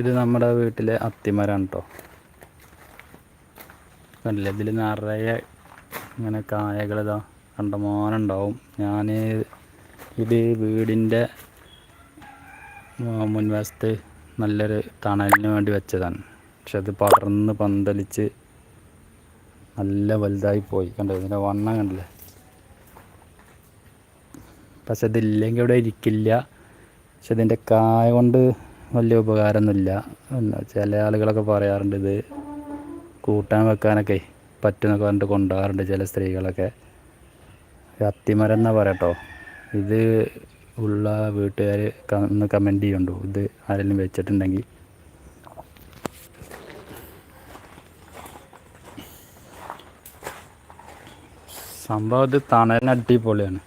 ഇത് നമ്മുടെ വീട്ടിലെ അത്തിമരമാണ് കേട്ടോ കണ്ടില്ലേ? ഇതിൽ നിറയെ ഇങ്ങനെ കായകൾ ഇതാ കണ്ടമാനുണ്ടാവും. ഞാൻ ഇത് വീടിന്റെ മുൻവശത്ത് നല്ലൊരു തണലിന് വേണ്ടി വെച്ചതാണ്. പക്ഷെ അത് പടർന്ന് പന്തലിച്ച് നല്ല വലുതായി പോയി. കണ്ടോ? ഇതിന്റെ വണ്ണം കണ്ടില്ലേ? പക്ഷെ ഇതില്ലെങ്കിൽ ഇവിടെ ഇരിക്കില്ല. പക്ഷെ ഇതിന്റെ കായ കൊണ്ട് വലിയ ഉപകാരമൊന്നുമില്ല. ചില ആളുകളൊക്കെ പറയാറുണ്ട് ഇത് കൂട്ടാൻ വെക്കാനൊക്കെ പറ്റുമെന്നൊക്കെ പറഞ്ഞിട്ട് കൊണ്ടുപോകാറുണ്ട് ചില സ്ത്രീകളൊക്കെ. അത്തിമരം എന്നാ പറയട്ടോ ഇത് ഉള്ള വീട്ടുകാർ ഒന്ന് കമന്റ് ചെയ്യണ്ടോ? ഇത് ആരെങ്കിലും വെച്ചിട്ടുണ്ടെങ്കിൽ. സംഭവം ഇത് തണലിന് അടിപൊളിയാണ്.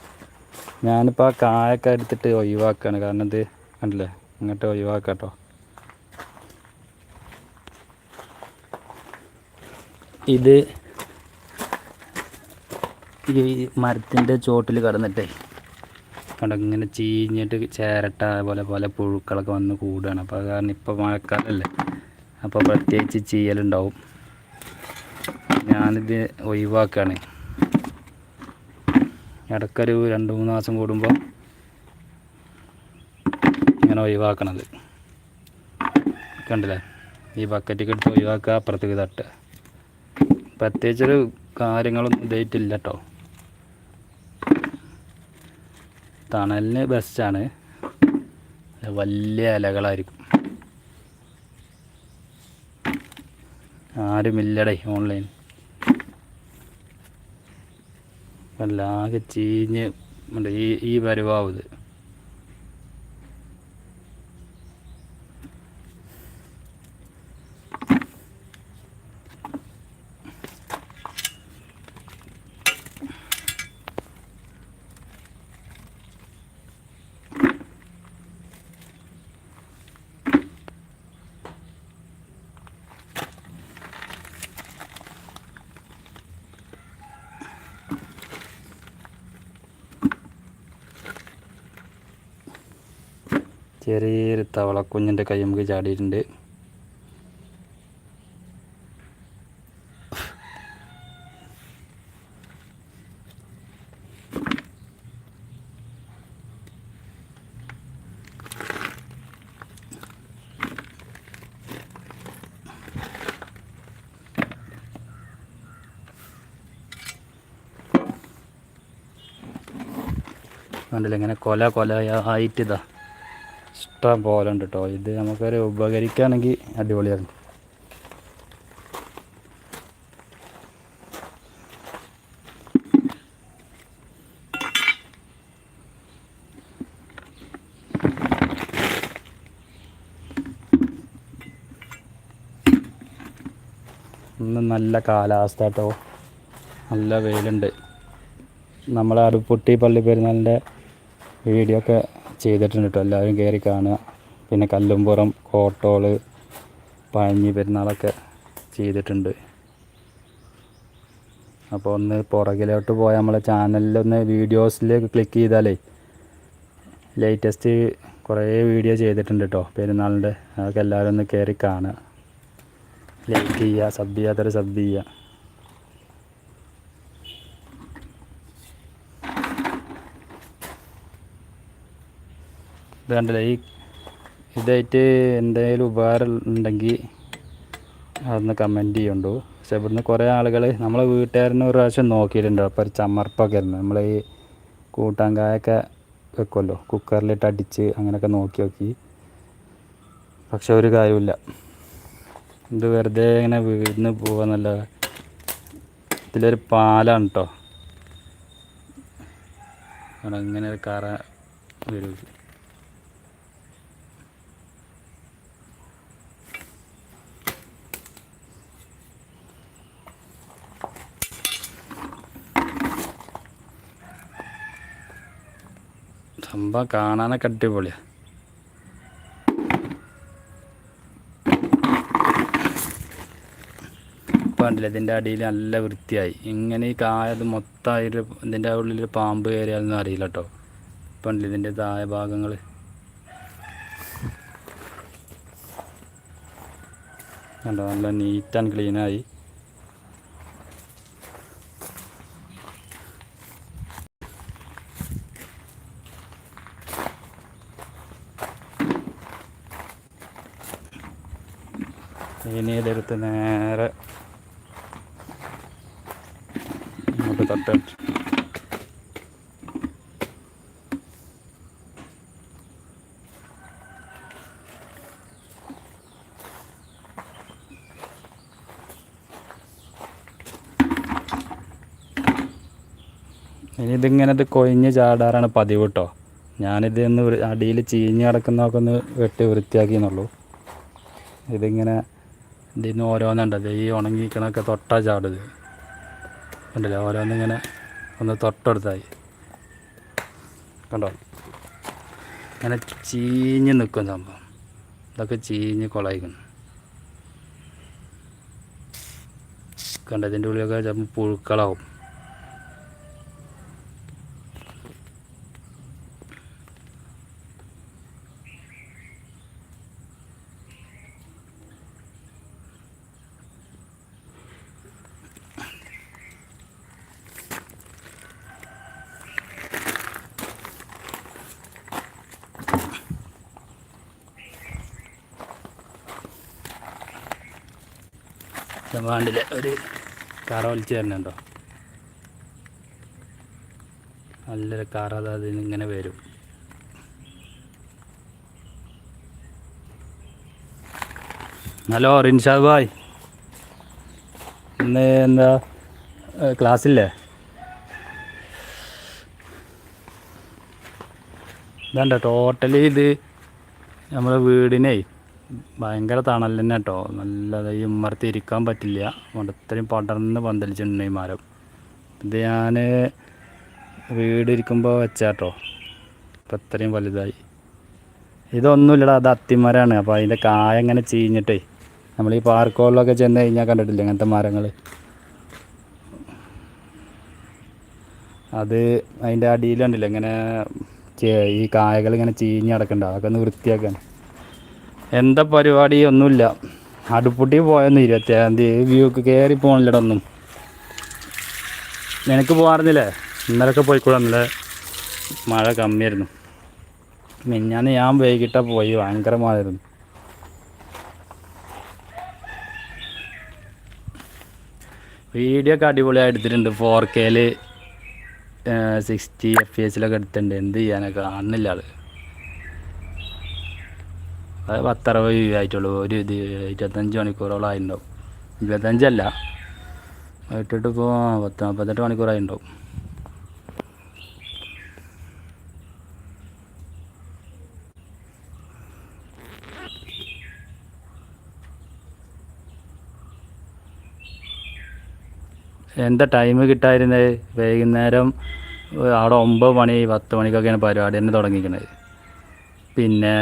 ഞാനിപ്പോൾ ആ കായൊക്കെ എടുത്തിട്ട് ഒഴിവാക്കുകയാണ് കാരണം ഇത് കണ്ടില്ലേ? ഇങ്ങോട്ട് ഒഴിവാക്കാം ഇത് ഈ മരത്തിന്റെ ചോട്ടിൽ കടന്നിട്ടേ കണ്ടോ ഇങ്ങനെ ചീഞ്ഞിട്ട് ചേരട്ട പോലെ പല പുഴുക്കളൊക്കെ വന്ന് കൂടുകയാണ്. അപ്പോൾ അത് കാരണം ഇപ്പോൾ മഴക്കാലമല്ലേ? അപ്പോൾ പ്രത്യേകിച്ച് ചീയലുണ്ടാവും. ഞാനിത് ഒഴിവാക്കുകയാണ്. ഇടയ്ക്കൊരു രണ്ട് മൂന്ന് മാസം കൂടുമ്പോൾ ഇങ്ങനെ ഒഴിവാക്കണത്. കണ്ടില്ലേ? ഈ ബക്കറ്റ് എടുത്ത് ഒഴിവാക്കുക അപ്പുറത്തേക്ക് തട്ടുക. പ്രത്യേകിച്ചൊരു കാര്യങ്ങളൊന്നും ഇതായിട്ടില്ല കേട്ടോ തണലിന് ബെസ്റ്റാണ് വലിയ ഇലകളായിരിക്കും. ആരുമില്ലടേ ഓൺലൈൻ വല്ലാകെ ചീഞ്ഞ് ഈ ഈ പരുവാവും ഇത്. ചെറിയൊരു തവളക്കുഞ്ഞിന്റെ കൈ നമുക്ക് ചാടിയിട്ടുണ്ട്. കണ്ടില്ല ഇങ്ങനെ കൊല കൊല ആയിട്ട് ഇതാ. ഇഷ്ടം പോലെ ഉണ്ട് കേട്ടോ ഇത് നമുക്കൊരു ഉപകരിക്കുകയാണെങ്കിൽ അടിപൊളിയാണ് ഇന്ന് നല്ല കാലാവസ്ഥ കേട്ടോ നല്ല വെയിലുണ്ട്. നമ്മളെ അടുപ്പുട്ടി പള്ളി പെരുന്നാളിന്റെ വീഡിയോ ഒക്കെ ചെയ്തിട്ടുണ്ട് കേട്ടോ. എല്ലാവരും കയറി കാണുക. പിന്നെ കല്ലുംപുറം കോട്ടോൾ പഴഞ്ഞി പെരുന്നാളൊക്കെ ചെയ്തിട്ടുണ്ട്. അപ്പോൾ ഒന്ന് പുറകിലോട്ട് പോയാൽ നമ്മളെ ചാനലിലൊന്ന് വീഡിയോസിലേക്ക് ക്ലിക്ക് ചെയ്താലേ ലേറ്റസ്റ്റ് കുറേ വീഡിയോ ചെയ്തിട്ടുണ്ട് കേട്ടോ പെരുന്നാളിന്റെ. അതൊക്കെ എല്ലാവരും ഒന്ന് കയറി കാണുക. ലൈക്ക് ചെയ്യുക സബ് ചെയ്യാത്തവർ സബ് ചെയ്യുക. ഇത് ഈ ഇതായിട്ട് എന്തെങ്കിലും ഉപകാരം ഉണ്ടെങ്കിൽ അതൊന്ന് കമന്റ് ചെയ്യുന്നുണ്ടു പക്ഷെ ഇവിടുന്ന് കുറേ ആളുകൾ നമ്മളെ വീട്ടുകാരനെ ഒരു പ്രാവശ്യം നോക്കിയിട്ടുണ്ട്. അപ്പോൾ ഒരു ചമ്മർപ്പൊക്കെ ആയിരുന്നു. നമ്മൾ ഈ കൂട്ടാങ്കായൊക്കെ വെക്കുമല്ലോ? കുക്കറിലിട്ട് അടിച്ച് അങ്ങനെയൊക്കെ നോക്കി നോക്കി. പക്ഷെ ഒരു കാര്യമില്ല ഇത് വെറുതെ ഇങ്ങനെ വീടിന് പോവാന്നല്ല. ഇതിലൊരു പാലാണ് കേട്ടോ അവിടെ ഇങ്ങനെ ഒരു കറ വരും. സംഭവം കാണാനൊക്കെ അടിപൊളിയാണ് ഇപ്പം ഇതിന്റെ അടിയിൽ നല്ല വൃത്തിയായി. ഇങ്ങനെ ഈ കായത് മൊത്തമായിട്ട് ഇതിന്റെ ഉള്ളിൽ പാമ്പ് കയറിയാലൊന്നും അറിയില്ല കേട്ടോ കണ്ടില്ലേ ഇതിന്റെ താഴെ ഭാഗങ്ങൾ കണ്ടോ നല്ല നീറ്റ് ആൻഡ് ക്ലീനായി ഇനി ഇതെടുത്ത് നേരെ ഇങ്ങോട്ട് തൊട്ട് ഇനി ഇതിങ്ങനെ ഇത് കൊഴിഞ്ഞ് ചാടാറാണ് പതിവ് കേട്ടോ ഞാനിത് ഒന്ന് അടിയിൽ ചീഞ്ഞ് കിടക്കുന്നതൊക്കെ ഒന്ന് വെട്ടി വൃത്തിയാക്കി എന്നുള്ളൂ ഇതിങ്ങനെ ഇതിൽ നിന്ന് ഓരോന്നുണ്ടത് ഈ ഉണങ്ങിക്കണൊക്കെ തൊട്ടാ ചാടുത് ഉണ്ടല്ലോ ഓരോന്നിങ്ങനെ ഒന്ന് തൊട്ടെടുത്തായി. കണ്ടോ? ഇങ്ങനെ ചീഞ്ഞ് നിൽക്കും സംഭവം. ഇതൊക്കെ ചീഞ്ഞ് കൊളയിക്കുന്നു കണ്ടതിന്റെ ഉള്ളിലൊക്കെ ചിലപ്പോൾ പുഴുക്കളാവും. ചെമ്പാണ്ടിലെ ഒരു കറ വലിച്ചു തരണുണ്ടോ നല്ലൊരു കറ അത് അതിൽ ഇങ്ങനെ വരും. ഹലോ റിൻഷാദ് ഭായ്. ഇന്ന് എന്താ ക്ലാസ്സില്ലേ? ഇതാണ്ട ടോട്ടലി ഇത് നമ്മുടെ വീടിനേ ഭയങ്കര തണൽ തന്നെ കേട്ടോ നല്ല ഈ ഇരിക്കാൻ പറ്റില്ല. അത്രയും പടർന്ന് പന്തലിച്ചിട്ടുണ്ട് ഈ മരം. ഇത് ഞാൻ വീട് ഇരിക്കുമ്പോൾ വെച്ചാട്ടോ ഇപ്പം ഇത്രയും വലുതായി. ഇതൊന്നുമില്ലടാ അത് അത്തിമരമാണ് അപ്പോൾ അതിന്റെ കായ ഇങ്ങനെ ചീഞ്ഞിട്ടേ നമ്മൾ ഈ പാർക്കുകളിലൊക്കെ ചെന്ന് കഴിഞ്ഞാൽ കണ്ടിട്ടില്ല അങ്ങനത്തെ മരങ്ങൾ അത് അതിന്റെ അടിയിലുണ്ടല്ലോ ഇങ്ങനെ ഈ കായകൾ ഇങ്ങനെ ചീഞ്ഞ് കിടക്കണ്ട അതൊക്കെ ഒന്ന് വൃത്തിയാക്കാൻ എന്താ പരിപാടി? ഒന്നുമില്ല. അടുപ്പുട്ടി പോയെന്ന് ഇരുപത്തേഴാം തീയതി. വ്യൂക്ക് കയറി പോകണില്ലടൊന്നും നിനക്ക് പോകാറുന്നില്ലേ ഇന്നലൊക്കെ പോയിക്കൂടെ മഴ കമ്മിയായിരുന്നു. മിഞ്ഞാന്ന് ഞാൻ വൈകിട്ടാ പോയി. ഭയങ്കര മഴയായിരുന്നു. വീഡിയോ ഒക്കെ അടിപൊളിയായി എടുത്തിട്ടുണ്ട്. ഫോർ കെയിൽ സിക്സ്റ്റി എഫ് എസിലൊക്കെ എടുത്തിട്ടുണ്ട്. എന്ത് ചെയ്യാനൊക്കെ കാണുന്നില്ല ആൾ അത് പത്തറുപത് രൂപ ആയിട്ടുള്ളൂ. ഒരു ഇത് ഇരുപത്തഞ്ച് മണിക്കൂറോളം ആയിട്ടുണ്ടാവും ഇരുപത്തഞ്ചല്ല. ഇട്ടിട്ട് ഇപ്പോൾ പത്ത് നാൽപ്പത്തെട്ട് മണിക്കൂറായിട്ടുണ്ടാവും എന്താ ടൈം കിട്ടായിരുന്നത് വൈകുന്നേരം അവിടെ ഒമ്പത് മണി പത്ത് മണിക്കൊക്കെയാണ് പരിപാടി തന്നെ തുടങ്ങിക്കുന്നത് പിന്നെ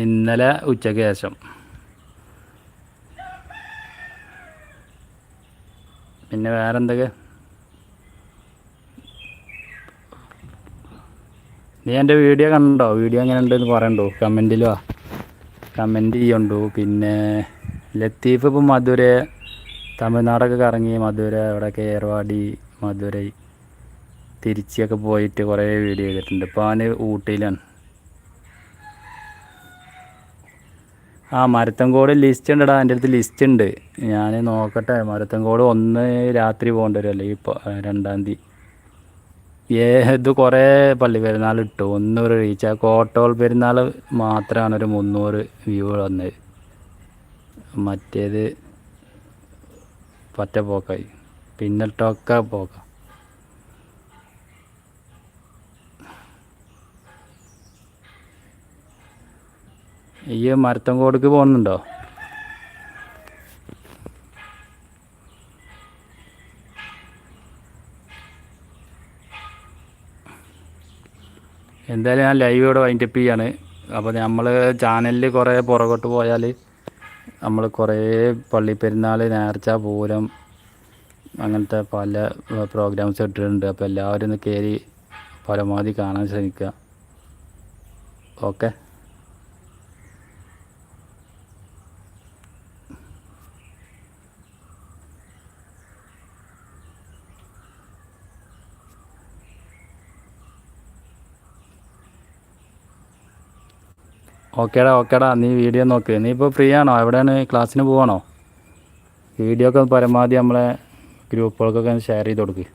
ഇന്നലെ ഉച്ചയ്ക്ക് ശേഷം. പിന്നെ വേറെ എന്തൊക്കെ നീ എന്റെ വീഡിയോ കണ്ടോ? വീഡിയോ എങ്ങനെ ഉണ്ടെന്ന് പറയണ്ടോ? കമന്റിലോ കമന്റ് ചെയ്യണ്ടോ? പിന്നെ ലത്തീഫ് ഇപ്പം മധുര തമിഴ്നാടൊക്കെ കറങ്ങി മധുര അവിടെ കേർവാടി മധുരൈ തിരിച്ചൊക്കെ പോയിട്ട് കുറേ വീഡിയോ ചെയ്തിട്ടുണ്ട്. ഇപ്പോൾ അവന് ഊട്ടിയിലാണ്. ആ മരത്തങ്കോട് ലിസ്റ്റ് ഉണ്ടടാ. എന്റെ അടുത്ത് ലിസ്റ്റ് ഉണ്ട്. ഞാൻ നോക്കട്ടെ. മരത്തങ്കോട് ഒന്ന് രാത്രി പോകേണ്ടി വരും അല്ലെങ്കിൽ ഇപ്പോൾ രണ്ടാം തീയതി. ഏ ഇത് കുറേ പള്ളി പെരുന്നാൾ ഇട്ടു ഒന്നൂറ് റീച്ച് ആ കോട്ടോൾ പെരുന്നാൾ മാത്രമാണ് ഒരു മുന്നൂറ് വ്യൂ വന്നത്. മറ്റേത് പറ്റ പോക്കായി പിന്നിട്ടൊക്കെ പോക്ക ഈ മരത്തം കോടക്ക് പോകുന്നുണ്ടോ? എന്തായാലും ഞാൻ ലൈവ് ഇവിടെ വൈൻഡപ്പ് ചെയ്യാണ്. അപ്പോൾ നമ്മൾ ചാനലിൽ കുറേ പുറകോട്ട് പോയാൽ നമ്മൾ കുറേ പള്ളിപ്പെരുന്നാൾ നേർച്ച പൂരം അങ്ങനത്തെ പല പ്രോഗ്രാംസ് ഇട്ടിട്ടുണ്ട്. അപ്പോൾ എല്ലാവരും ഒന്ന് കയറി പരമാവധി കാണാൻ ശ്രമിക്കുക ഓക്കെ? ഓക്കേടാ ഓക്കേടാ. നീ വീഡിയോ നോക്ക്. നീ ഇപ്പോൾ ഫ്രീ ആണോ എവിടെയാണ്? ക്ലാസ്സിന് പോവാണോ? വീഡിയോ ഒക്കെ പരമാവധി നമ്മളെ ഗ്രൂപ്പുകൾക്കൊക്കെ ഷെയർ ചെയ്ത് കൊടുക്ക്.